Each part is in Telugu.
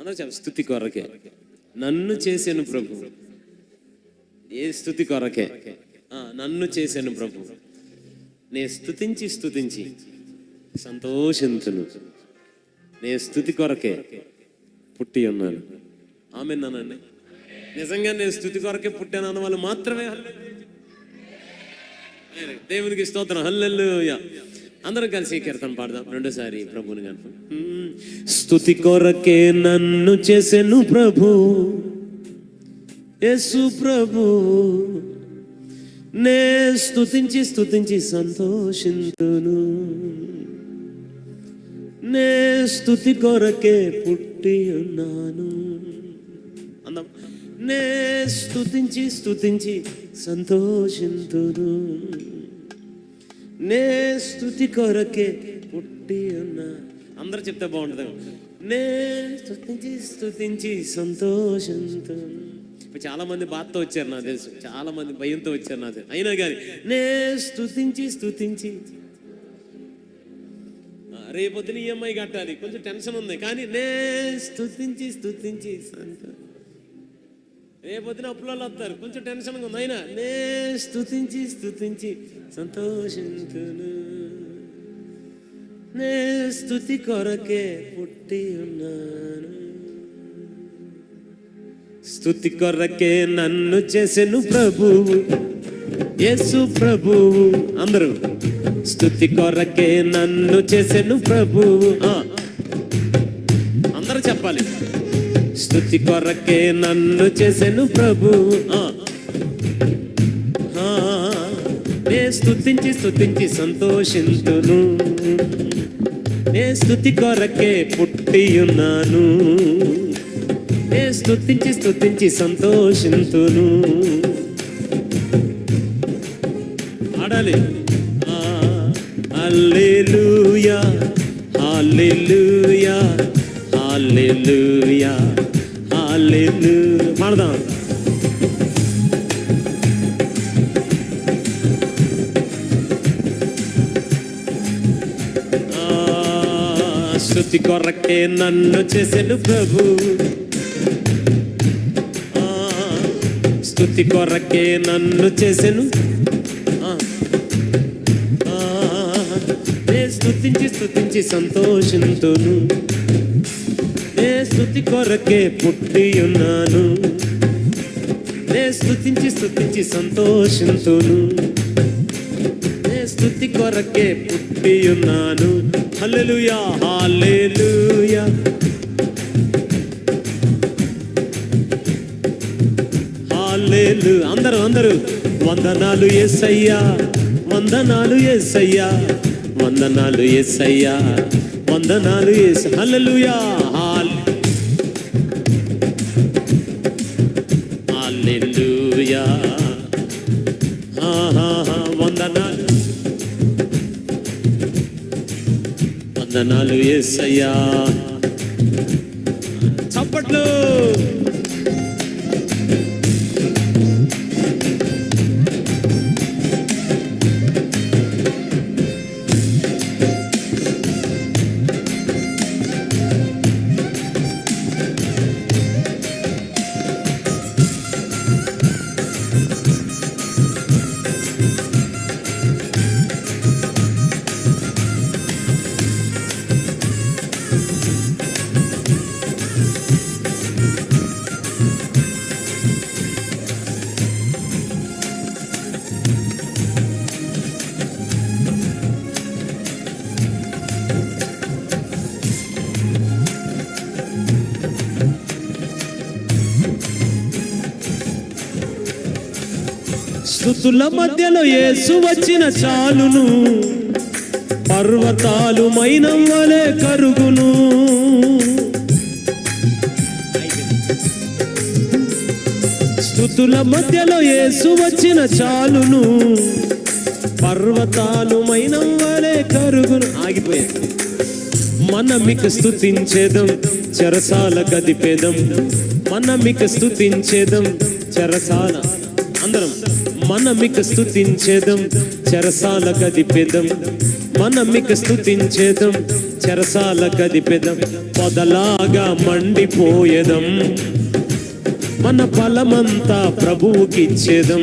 అందరూ చెప్ప స్థుతి కొరకే. నన్ను చేశాను ప్రభు. ఏ స్థుతి కొరకే. నన్ను చేశాను ప్రభు. నే స్థుతించి స్థుతించి. సంతోషించను. నే స్థుతి కొరకే. పుట్టి ఉన్నాను. ఆమె నానండి నిజంగా నేను స్థుతి కొరకే పుట్టాను అన్న వాళ్ళు మాత్రమే. దేవునికి స్తోత్రం. హల్లెల్లుయా అందరం కలిసి కీర్తన పాడదాం. రెండోసారి ప్రభుని కనుక స్థుతి కొరకే నన్ను చేసెను ప్రభు. యేసు ప్రభు. నే స్తుతించి స్తుతించి సంతోషింతును. నే స్తుతి కొరకే పుట్టి ఉన్నాను. అందం. నే స్తుతించి స్తుతించి సంతోషింతును. నే స్థుతి కొరకే పుట్టి ఉన్నా. అందరు చెప్తే బాగుంటుంది. నే స్థుతించి స్తుతించి సంతోషంతో. ఇప్పుడు చాలా మంది బాధతో వచ్చారు నాకు తెలుసు. చాలా మంది భయంతో వచ్చారు నాకు తెలుసు. అయినా కానీ నే స్తుతించి స్తుతించి. రేపొద్దున ఈఎంఐ కట్టాలి. కొంచెం టెన్షన్ ఉంది. కానీ నే స్థుతించి స్థుతించి సంతోషం రేపొద్దున అప్పులలో వస్తారు? కొంచెం టెన్షన్గా ఉంది. అయినా నే స్తుతించి స్థుతించి సంతోషించును నే స్థుతి కొరకే పుట్టి ఉన్నాను. స్తుతి కొరకే నన్ను చేసెను ప్రభువు. యేసు ప్రభువు. అందరూ స్తుతి కొరకే నన్ను చేసెను ప్రభువు. ఆ. అందరూ చెప్పాలి. స్తుతి కొరకే నన్ను చేసెను ప్రభు. ఆ. నే స్తుతించి స్థుతించి సంతోషింతును. నే స్థుతి కొరకే పుట్టి ఉన్నాను నే స్థుతించి స్థుతించి సంతోషింతును. ఆడాలి. ఆ, హల్లెలూయా. హల్లెలూయా. హల్లెలూయా హల్లెలూ పాడదాం శృతి కొరకే నన్ను చేసెను ప్రభు. స్థుతి స్తుతి కొరకే నన్ను చేసెను ఆ, ఆ, స్తుతించి స్తుతించి సంతోషంతోను. స్థుతి కొరకే పుట్టి ఉన్నాను నే స్థుతించి స్థుతించి సంతోషంతోను. నే స్థుతి కొరకే పుట్టి ఉన్నాను హల్లెలూయా హల్లెలూయా. హల్లెలు అందరూ అందరూ. వందనాలు ఎస్సయ్యా వందనాలు ఎస్సయ్యా వందనాలు ఎస్సయ్యా వందనాలు ఎస్ హల్లెలూయా హల్లెలూయా వందనాలు ఏసయ్యా. చప్పట్లు స్థుతుల మధ్యలో యేసు వచ్చిన చాలును. పర్వతాలు మైనం వలె కరుగును. స్థుతుల మధ్యలో యేసు వచ్చిన చాలును. పర్వతాలు మైనం వలె కరుగును. ఆగిపోయాడు. మనమిక స్థుతించేదం చెరసాల గదిపేదం మనమిక స్థుతించేదం చెరసాల అందరం. మనమిక స్థుతించేదం చెరసాల గదిపేదం మనమిక స్థుతించేదం చెరసాల కదిపెదం పొదలాగా మండిపోయేదం. మన బలమంతా ప్రభువుకిచ్చేదం.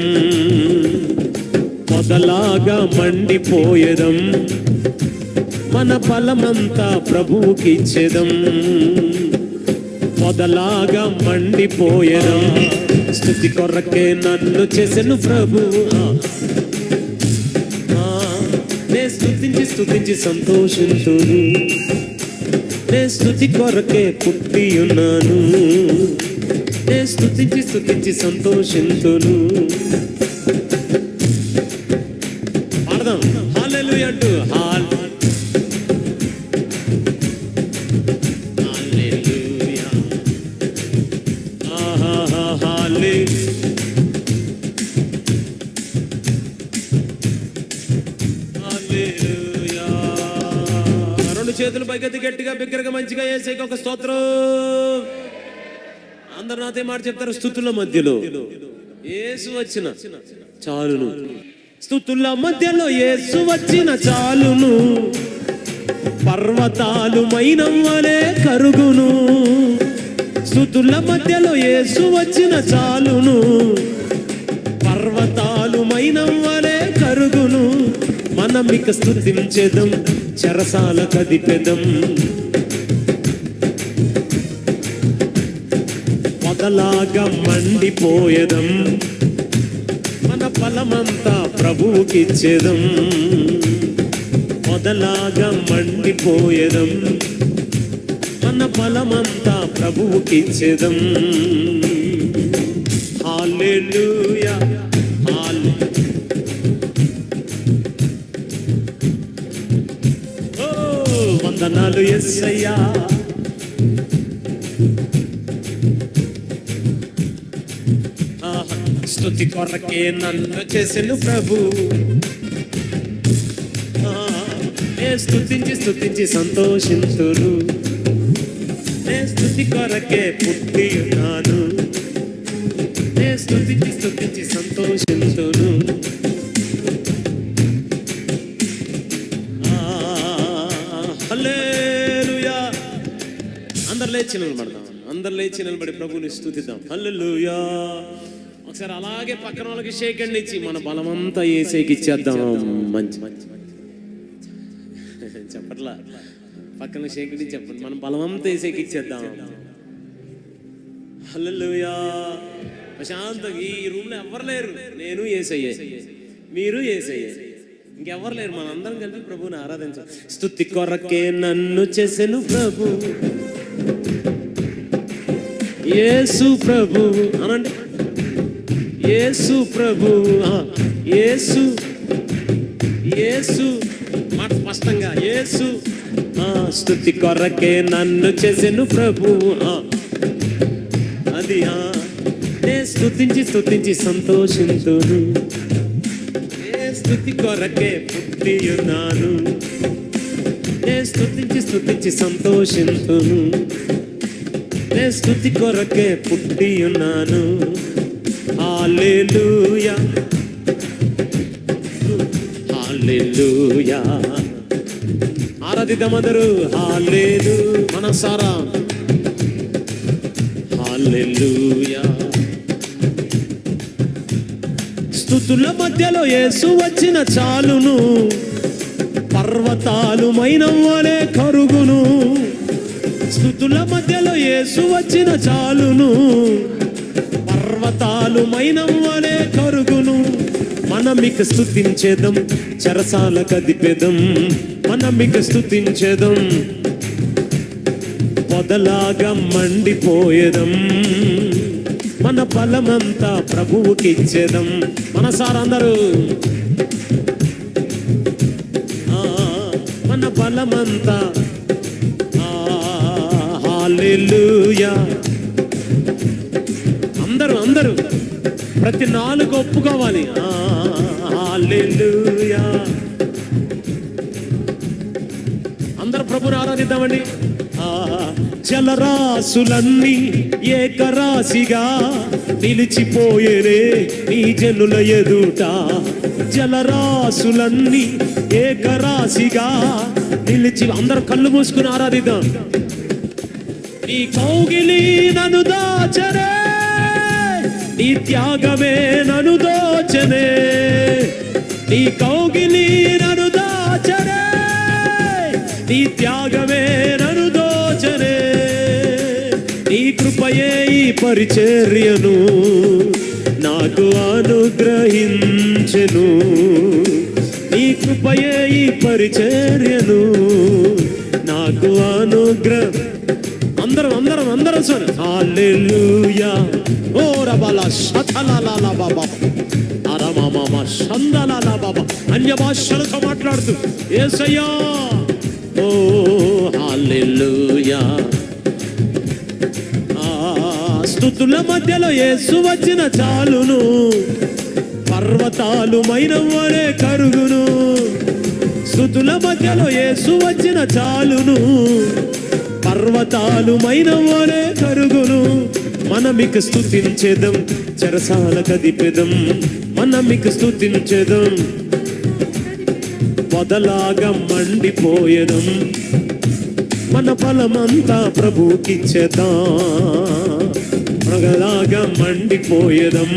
పొదలాగా మండిపోయేదం. మన బలమంతా ప్రభువుకిచ్చేదం. పొదలాగా మండిపోయేదం. స్థుతి కొరకే నన్ను చేసెను ప్రభు. ఆ, నే స్థుతించి స్థుతించి సంతోషించును. నే స్థుతి కొరకే పుట్టి ఉన్నాను నే స్థుతించి స్థుతించి సంతోషించును. చేతులు పైకెత్తి గట్టిగా బిగ్గరగా మంచిగా వేసే ఒక స్తోత్రం. అందరు నాతో మాట చెప్తారు స్థుతుల మధ్యలో. ఏసు వచ్చిన చాలును. స్థుతుల మధ్యలో ఏసు వచ్చిన చాలును. పర్వతాలు మైనం వలె కరుగును. స్థుతుల మధ్యలో ఏసు వచ్చిన చాలును. మనం స్థుతించెదం స్థుతించేదం చెరసాల కదిపెదం. పొదలాగా మండిపోయేదం మన ఫలమంతా ప్రభువుకిచ్చేదం. పొదలాగా మండిపోయేదం మన ఫలమంతా ప్రభువుకిచ్చేదం. హల్లెలూయా. వందనాలు ఎస్సయ్యా. స్తుతి కొరకే నన్ను చేసెను ప్రభు. ఆ, నే స్తుతించి స్తుతించి సంతోషింతును నే స్థుతి కొరకే పుట్టి ఉన్నాను. నే స్థుతించి స్థుతించి సంతోషించును లేచి నిలబడదాం. అందరు లేచి నిలబడి ప్రభుని స్థుతిద్దాం. హల్లెలూయా. ఒకసారి అలాగే పక్కన వాళ్ళకి షేక్ అండ్ ఇచ్చి మన బలమంతా ఏసేకి ఇచ్చేద్దాం. మంచి. మంచి మంచి చెప్పట్లా? పక్కన షేక్ ఇచ్చి చెప్పండి. మనం బలమంతా ఏసేకి ఇచ్చేద్దాం. హల్లెలూయా. ప్రశాంతంగా ఈ రూమ్లో ఎవరు లేరు. నేను ఏసయ్యే. మీరు ఏసయ్యే. ఇంకెవరు లేరు. మనందరం కలిపి ప్రభువుని ఆరాధించాలి స్థుతి కొరకే నన్ను చేసెను ప్రభు. యేసు ప్రభు. అనండి. యేసు ప్రభు. ఆ, యేసు. యేసు. మాట స్పష్టంగా యేసు. ఆ, స్థుతి కొరకే నన్ను చేసెను ప్రభు. ఆ, అది ఆ, నే స్థుతించి స్తుతించి సంతోషింతును. ఏ స్థుతి కొరకే పుట్టి ఉన్నాను నే స్థుతించి స్థుతించి సంతోషింతును. నే స్తుతి కొరకే పుట్టి ఉన్నాను. హల్లెలూయా. హల్లెలూయా. ఆరాధిద్దామందరూ. హల్లెలూ మనసారా. హల్లెలూయా. స్థుతుల మధ్యలో యేసు వచ్చిన చాలును. పర్వతాలు మైనం వలె కరుగును. స్థుతుల మధ్యలో యేసు వచ్చిన చాలును. పర్వతాలు మైనం వలె కరుగును. మనమిక స్థుతించేదం చరసాల కదిపెదం. మనమిక స్థుతించేదం పొదలాగా మండిపోయేదం. మన బలమంతా ప్రభువుకిచ్చేదం. మన సార్ అందరూ మన బలమంతా హల్లెలూయా అందరూ అందరూ ప్రతి నాలుగు ఒప్పుకోవాలి. ఆ, హల్లెలూయా. అందరూ ప్రభుని ఆరాధిద్దామండి. ఆ, జలరాశులన్నీ ఏకరాశిగా నిలిచిపోయేరే నీ జనుల ఎదుట. జలరాశులన్నీ ఏకరాశిగా నిలిచి అందరూ కళ్ళు మూసుకుని ఆరాధిద్దాం. నీ కౌగిలి నన్ను దాచరే నీ త్యాగమే నన్ను దోచనే నీ కౌగిలి నన్ను దాచరే నీ త్యాగమే నన్ను దోచనే నీ కృపయే ఈ పరిచర్యను నాకు అనుగ్రహించెను నీ కృపయే ఈ పరిచర్యను నాకు అనుగ్రహ అందరం అందరం అందరం సార్. హల్లెలూయా. ఓ రబల శతలాల బాబా అరమామా శందలల బాబా అన్య భాషలతో మాట్లాడుతూ ఏసయ్యా. ఓ హల్లెలూయా. ఆ స్తుతుల మధ్యలో యేసు వచ్చిన చాలును. పర్వతాలు మైనవరే కరుగును. స్థుతుల మధ్యలో యేసు వచ్చిన చాలును. పర్వతాలు మైనవరే కరుగును. మనమిక స్థుతించేదం చెరసాల కదిపెదం మనమిక స్థుతించేదం పొదలాగా మండిపోయేదం. మన ఫలమంతా ప్రభుకిచ్చేదా మగలాగా మండిపోయేదం.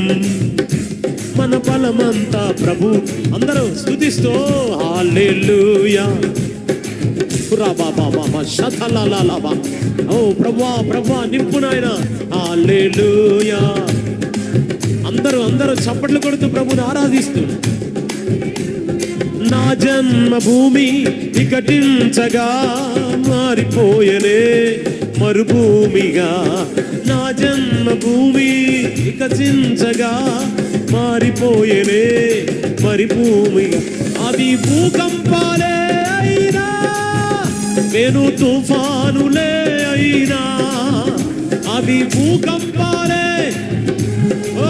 మన ఫలమంతా ప్రభు అందరూ స్థుతిస్తూ హాలెలూయా బాబా శతలాలాబా ఓ ప్రభా ప్రభా నింపు నాయన. హాలెలూయా అందరూ అందరూ చప్పట్లు కొడుతూ ప్రభుని ఆరాధిస్తూ. నా జన్మభూమి వికటించగా మారిపోయనే మరుభూమిగా. నా జన్మభూమి వికసించగా మారిపోయనే మరిభూమిగా. అది భూకంపాలే వెను తుఫానులే అయినా అవి భూకంపాలే. ఓ,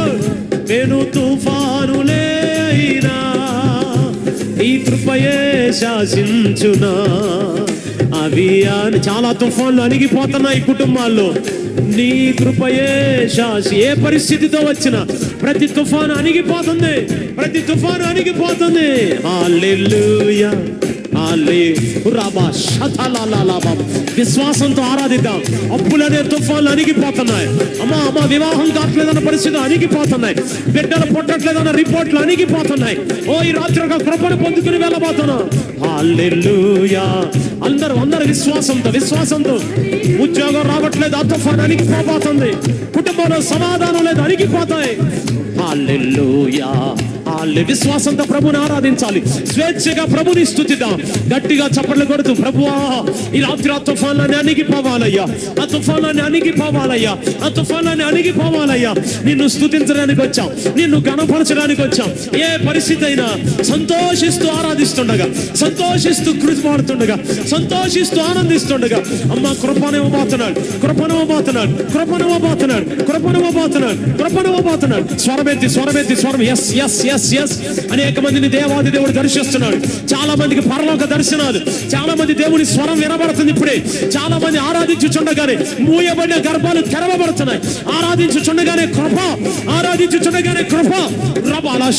వెను తుఫానులే అయినా నీ కృపయే శాసించునా. అవి అని చాలా తుఫాన్లు అణిగిపోతున్నాయి కుటుంబాల్లో. నీ కృపయే శాసి ఏ పరిస్థితితో వచ్చిన ప్రతి తుఫాను అణిగిపోతుంది ప్రతి తుఫాను అణిగిపోతుంది. హల్లెలూయా. విశ్వాసంతో ఆరాధిద్దాం. అప్పులనే తుఫాన్లు అణిగిపోతున్నాయి. అమ్మా అమ్మా వివాహం కావట్లేదన్న పరిస్థితులు అణిగిపోతున్నాయి. బిడ్డలు పుట్టట్లేదన్న రిపోర్ట్లు అణిగిపోతున్నాయి. ఓ ఈ రాత్రి ఒక కృపను పొందుకుని వెళ్ళబోతున్నాం. అందరూ అందరు విశ్వాసంతో విశ్వాసంతో. ఉద్యోగం రావట్లేదు ఆ తుఫాన్ అణిగిపోబోతుంది. కుటుంబంలో సమాధానం లేదు అణిగిపోతాయి. హల్లెలూయా విశ్వాసంతో ప్రభుని ఆరాధించాలి. స్వేచ్ఛగా ప్రభుని స్థుతిద్దాం. గట్టిగా చప్పట్లు కొడుతూ ప్రభువా ఈ రాత్రి ఆ తుఫాన్లని అణిగిపోవాలయ్యా. ఆ తుఫాన్లని అణిగిపోవాలయ్యా. ఆ తుఫాన్లని అణిగిపోవాలయ్యా. నిన్ను స్తుతించడానికి వచ్చాం. నిన్ను గణపరచడానికి వచ్చాం. ఏ పరిస్థితి అయినా సంతోషిస్తూ ఆరాధిస్తుండగా సంతోషిస్తూ కృతిపాడుతుండగా సంతోషిస్తూ ఆనందిస్తుండగా అమ్మ కృపనివ్వబోతున్నాడు కృపనివ్వబోతున్నాడు కృపనివ్వబోతున్నాడు కృపనివ్వబోతున్నాడు కృపనివ్వబోతున్నాడు స్వరమెత్తి స్వరమెత్తి స్వరం. ఎస్ ఎస్ ఎస్ ఎస్ అనేక మందిని దేవాది దేవుడు దర్శిస్తున్నాడు. చాలా మందికి పరలోక దర్శనాలు. చాలా మంది దేవుని స్వరం వినబడుతుంది ఇప్పుడే. చాలా మంది ఆరాధించుచుండగానే మూయబడిన గర్భాలు తెరవబడుతున్నాయి. ఆరాధించుచుండగానే కృప. ఆరాధించుచుండగానే కృప. రబాల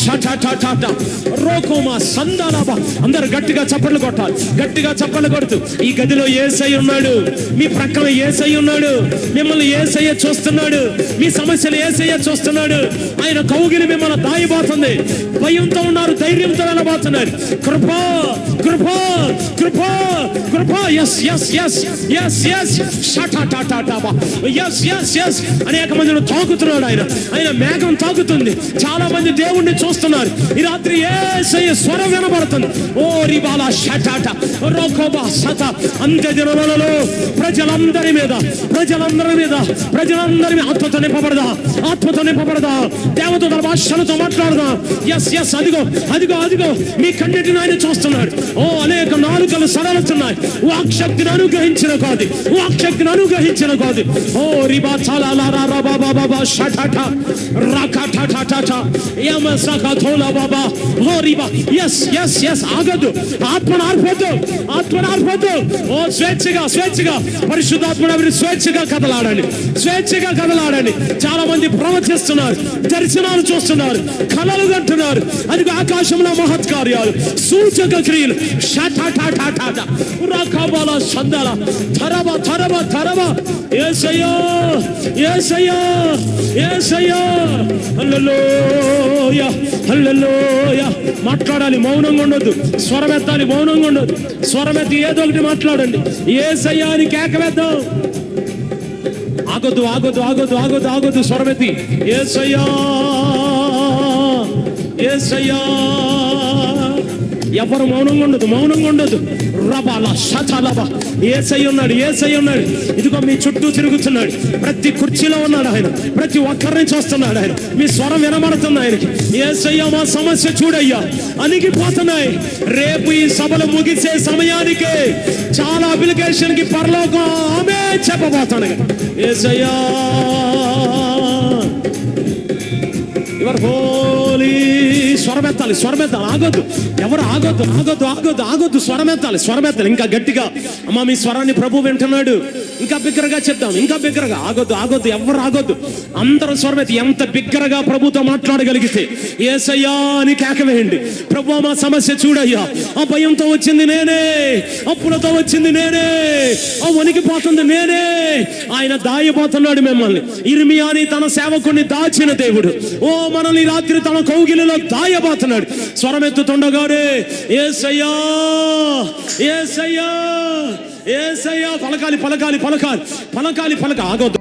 రోకోమా సందాలాబా. అందరు గట్టిగా చప్పట్లు కొట్టాలి. గట్టిగా చప్పట్లు కొడుతూ ఈ గదిలో ఏసై ఉన్నాడు. మీ ప్రక్కన ఏసై ఉన్నాడు. మిమ్మల్ని ఏసయ్య చూస్తున్నాడు. మీ సమస్యలు ఏసయ్య చూస్తున్నాడు. ఆయన కౌగిలి మిమ్మల్ని దాయిపోతుంది భయంతో ఉన్నారు ధైర్యంతో వెళ్ళబోతున్నారు కృప కృప కృప కృప. Yes yes yes yes yes yes yes yes అనేక మందిని తాకుతున్నాడు ఆయన. ఆయన మేఘం తాకుతుంది. చాలా మంది దేవుణ్ణి చూస్తున్నారు. ఈ రాత్రి ఏసయ్య స్వరం వినబడుతుంది. ఓ రిబాల షటాట రోకోబా సత. అంత్య దినములలో ప్రజలందరి మీద ప్రజలందరి మీద ప్రజలందరి మీద ఆత్మతో నింపబడదా? ఆత్మతో నింపబడదా? దేవతల భాషలతో మాట్లాడదా? ఎస్ ఎస్ అదిగో అదిగో అదిగో మీ కన్నిటిని ఆయన చూస్తున్నాడు. ఓ అనేక నాలుకలు సడలుతున్నాయి వాక్శక్తిని అనుగ్రహించిన కాదు వాక్శక్తిని అనుగ్రహించిన కాదు ఓ రిబా చాలా లారా రా బాబా బాబా షటాట రాకాటాటాటాట యమ సకా థోలా బాబా ఓ రిబా ఎస్ ఎస్ ఎస్ ఆగదు ఆత్మను ఆర్పొద్దు ఆత్మను ఆర్పొద్దు. ఓ స్వేచ్ఛగా స్వేచ్ఛగా పరిశుద్ధాత్మ మీరు స్వేచ్ఛగా కదలాడండి. స్వేచ్ఛగా కదలాడండి. చాలా మంది ప్రవచిస్తున్నారు దర్శనాలు చూస్తున్నారు కళలు కంటున్నారు అది ఆకాశంలో మహత్కార్యాలు. సూచక క్రియలు. షటాటాటాటాట ఉరాకాబాల సందాల. ధరవ ధరవ ధరవ. ఏసయ్యా ఏసయ్యా ఏసయ్యా. హల్లలోయ హల్లలోయ. మాట్లాడాలి మౌనంగా ఉండొద్దు. స్వరమెత్తాలి మౌనంగా ఉండొద్దు. స్వరమెత్తి ఏదో ఒకటి మాట్లాడండి. ఏసయ్యా అని కేకవేద్దాం ఆగొద్దు ఆగొద్దు ఆగొద్దు ఆగొద్దు ఆగొద్దు. స్వరమెత్తి ఏసయ్యా. ఏసయ్యా ఎవరు మౌనంగా ఉండదు మౌనంగా ఉండదు. రబాల శతలబ ఏసై ఉన్నాడు ఏసై ఉన్నాడు. ఇదిగో మీ చుట్టూ తిరుగుతున్నాడు. ప్రతి కుర్చీలో ఉన్నాడు ఆయన. ప్రతి ఒక్కరిని చూస్తున్నాడు ఆయన. మీ స్వరం వినబడుతుంది ఆయనకి. ఏసయ్య మా సమస్య చూడయ్యా. అణిగిపోతున్నాయి. రేపు ఈ సభలు ముగిసే సమయానికి చాలా అప్లికేషన్కి పరలోకం ఆమె చెప్పబోతున్నాయి ఏసయ్యా యువర్ solito. స్వరమెత్తాలి స్వరమెత్తాలి. ఆగొద్దు. ఎవరు ఆగొద్దు ఆగొద్దు ఆగొద్దు ఆగొద్దు. స్వరమెత్తాలి స్వరమెత్తాలి. ఇంకా గట్టిగా అమ్మా మీ స్వరాన్ని ప్రభు వింటున్నాడు. ఇంకా బిగ్గరగా చెప్దాం ఇంకా బిగ్గరగా. ఆగొద్దు ఆగొద్దు ఎవరు ఆగొద్దు. అందరూ స్వరమెత్తి ఎంత బిగ్గరగా ప్రభుతో మాట్లాడగలిగితే. ఏసయ్యా అని కేకవేయండి ప్రభు మా సమస్య చూడయ్యా. ఆ భయంతో వచ్చింది నేనే. అప్పులతో వచ్చింది నేనే. ఆ వణికిపోతుంది నేనే. ఆయన దాయిపోతున్నాడు మిమ్మల్ని. ఇర్మియాని తన సేవకుని దాచిన దేవుడు. ఓ మనల్ని రాత్రి తన కౌగిలిలో రాయబోతున్నాడు స్వరం స్వరమెత్తుతుండగానే ఏసయ్యా ఏసయ్యా ఏసయ్యా. పలకాలి పలకాలి పలకాలి పలకాలి పలక ఆగొద్దు.